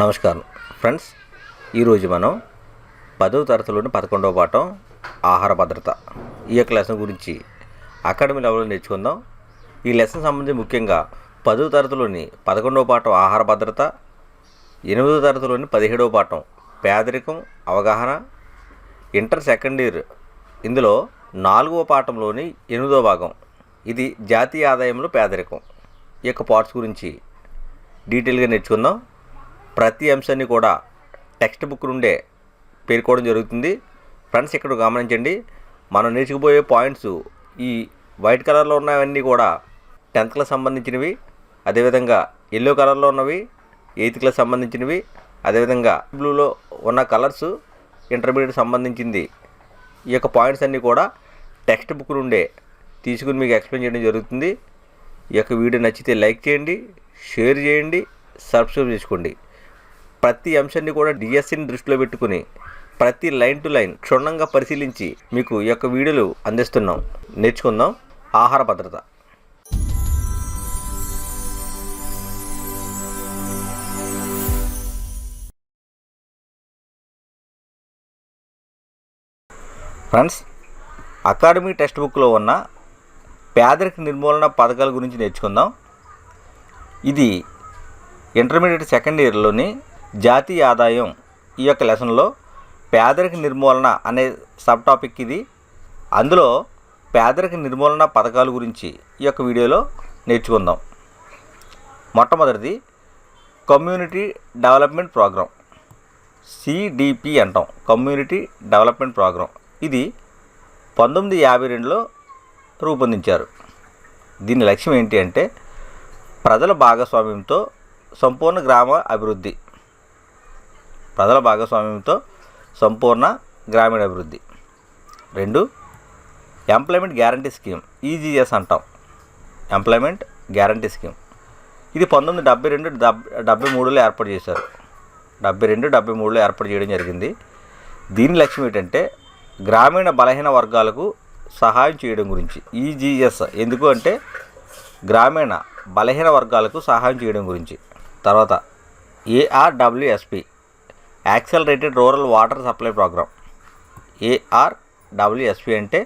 నమస్కారం. ఫ్రెండ్స్ ఈరోజు మనం పదవ తరగతిలోని పదకొండవ పాఠం ఆహార భద్రత. ఈ యొక్క లెసన్ గురించి అకాడమీ లెవెల్లో నేర్చుకుందాం? ఈ లెసన్ సంబంధించి ముఖ్యంగా పదవ తరగతిలోని పదకొండవ పాఠం ఆహార భద్రత ఎనిమిదవ తరగతిలోని పదిహేడవ పాఠం పేదరికం అవగాహన ఇంటర్ సెకండ్ ఇయర్ ఇందులో నాలుగవ పాఠంలోని ఎనిమిదవ భాగం. ఇది జాతీయ ఆదాయంలో పేదరికం. ఈ యొక్క పార్ట్స్ గురించి డీటెయిల్గా నేర్చుకుందాం. ప్రతి అంశాన్ని కూడా టెక్స్ట్ బుక్ నుండే పేర్కోవడం జరుగుతుంది. ఫ్రెండ్స్ ఇక్కడ గమనించండి. మనం నేర్చుకుపోయే పాయింట్స్ ఈ వైట్ కలర్లో ఉన్నవన్నీ కూడా టెన్త్ క్లాస్ సంబంధించినవి అదేవిధంగా ఎల్లో కలర్లో ఉన్నవి ఎయిత్ క్లాస్ సంబంధించినవి అదేవిధంగా బ్లూలో ఉన్న కలర్స్ ఇంటర్మీడియట్ సంబంధించింది. ఈ యొక్క పాయింట్స్ అన్నీ కూడా టెక్స్ట్ బుక్ నుండే తీసుకుని మీకు ఎక్స్ప్లెయిన్ చేయడం జరుగుతుంది. ఈ యొక్క వీడియో నచ్చితే లైక్ చేయండి షేర్ చేయండి సబ్స్క్రైబ్ చేసుకోండి. ప్రతి అంశాన్ని కూడా డిఎస్సిని దృష్టిలో పెట్టుకుని ప్రతి లైన్ టు లైన్ క్షుణ్ణంగా పరిశీలించి మీకు ఈ యొక్క వీడియోలు అందిస్తున్నాం. నేర్చుకుందాం. ఆహార భద్రత. ఫ్రెండ్స్ అకాడమీ టెక్స్ట్ బుక్లో ఉన్న పేదరిక నిర్మూలన పథకాల గురించి నేర్చుకుందాం. ఇది ఇంటర్మీడియట్ సెకండ్ ఇయర్లోని జాతీయ ఆదాయం ఈ యొక్క లెసన్లో పేదరిక నిర్మూలన అనే సబ్ టాపిక్ ఇది. అందులో పేదరిక నిర్మూలన పథకాల గురించి ఈ యొక్క వీడియోలో నేర్చుకుందాం. మొట్టమొదటిది కమ్యూనిటీ డెవలప్మెంట్ ప్రోగ్రాం. సిడిపి అంటాం. Community development programme. ఇది పంతొమ్మిది యాభై రెండులో రూపొందించారు. దీని లక్ష్యం ఏంటి అంటే ప్రజల భాగస్వామ్యంతో సంపూర్ణ గ్రామ అభివృద్ధి. ప్రజల భాగస్వామ్యంతో సంపూర్ణ గ్రామీణ అభివృద్ధి రెండు ఎంప్లాయ్మెంట్ గ్యారంటీ స్కీమ్ ఈజీఎస్ అంటాం. Employment guarantee scheme. ఇది పంతొమ్మిది డెబ్బై రెండు డెబ్ డెబ్బై మూడులో ఏర్పాటు చేశారు. డెబ్బై రెండు డెబ్బై మూడులో ఏర్పాటు చేయడం జరిగింది. దీని లక్ష్యం ఏంటంటే గ్రామీణ బలహీన వర్గాలకు సహాయం చేయడం గురించి ఈజీఎస్. ఎందుకు అంటే గ్రామీణ బలహీన వర్గాలకు సహాయం చేయడం గురించి. తర్వాత ARWSP accelerated rural water supply programme ARWSP అంటే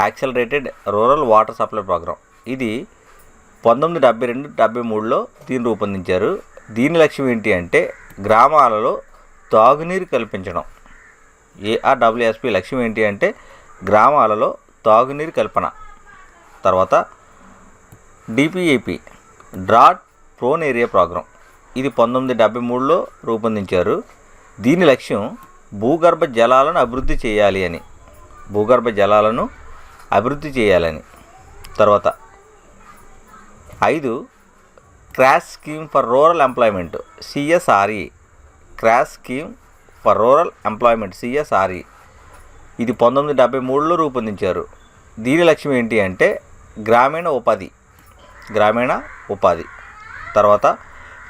accelerated rural water supply programme ఇది పంతొమ్మిది డెబ్బై రెండు డెబ్బై మూడులో దీన్ని రూపొందించారు. దీని లక్ష్యం ఏంటి అంటే గ్రామాలలో తాగునీరు కల్పించడం. ఏఆర్డబ్ల్యూఎస్పి లక్ష్యం ఏంటి అంటే గ్రామాలలో తాగునీరు కల్పన. తర్వాత DPAP drought prone area programme. ఇది పంతొమ్మిది డెబ్బై మూడులో రూపొందించారు. దీని లక్ష్యం భూగర్భ జలాలను అభివృద్ధి చేయాలి అని. భూగర్భ జలాలను అభివృద్ధి చేయాలని. తర్వాత ఐదు crash scheme for rural employment CSRE. Crash scheme for rural employment CSRE. ఇది పంతొమ్మిది డెబ్బై మూడులో రూపొందించారు. దీని లక్ష్యం ఏంటి అంటే గ్రామీణ ఉపాధి. గ్రామీణ ఉపాధి. తర్వాత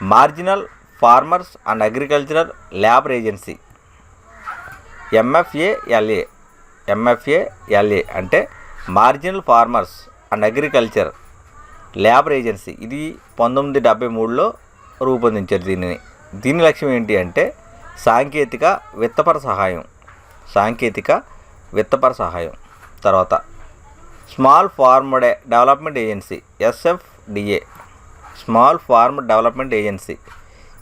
marginal farmers and agricultural labour agency. MFALA MFALA అంటే marginal farmers and agriculture labour agency. ఇది పంతొమ్మిది డెబ్బై మూడులో రూపొందించారు దీనిని. దీని లక్ష్యం ఏంటి అంటే సాంకేతిక విత్తపర సహాయం. సాంకేతిక విత్తపర సహాయం. తర్వాత small farm day development agency SFDA small farm development agency.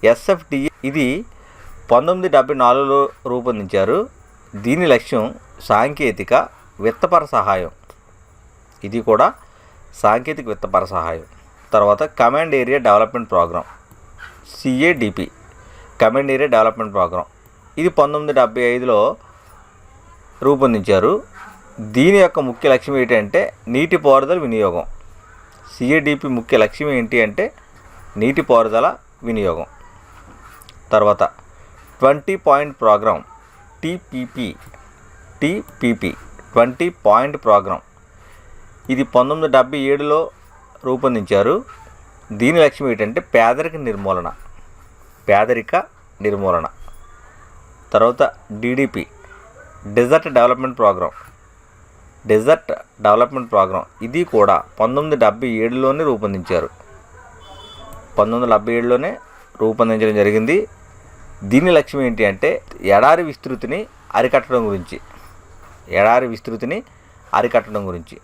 SFDA ఇది పంతొమ్మిది డెబ్బై నాలుగులో రూపొందించారు. దీని లక్ష్యం సాంకేతిక విత్తపర సహాయం. ఇది కూడా సాంకేతిక విత్తపర సహాయం. తర్వాత command area development programme CADP command area development programme. ఇది పంతొమ్మిది డెబ్బై ఐదులో రూపొందించారు. దీని యొక్క ముఖ్య లక్ష్యం ఏంటంటే నీటిపారుదల వినియోగం. సిఏడిపి ముఖ్య లక్ష్యం ఏంటి అంటే నీటిపారుదల వినియోగం. తర్వాత twenty point programme TPP TPP twenty point programme. ఇది పంతొమ్మిది డెబ్బై ఏడులో రూపొందించారు. దీని లక్ష్యం ఏంటంటే పేదరిక నిర్మూలన పేదరిక నిర్మూలన. తర్వాత DDP desert development programme desert development programme ఇది కూడా పంతొమ్మిది డెబ్బై ఏడులోనే రూపొందించారు. పంతొమ్మిది వందల డెబ్బై ఏడులోనే రూపొందించడం జరిగింది. దీని లక్ష్యం ఏంటి అంటే ఎడారి విస్తృతిని అరికట్టడం గురించి. ఎడారి విస్తృతిని అరికట్టడం గురించి.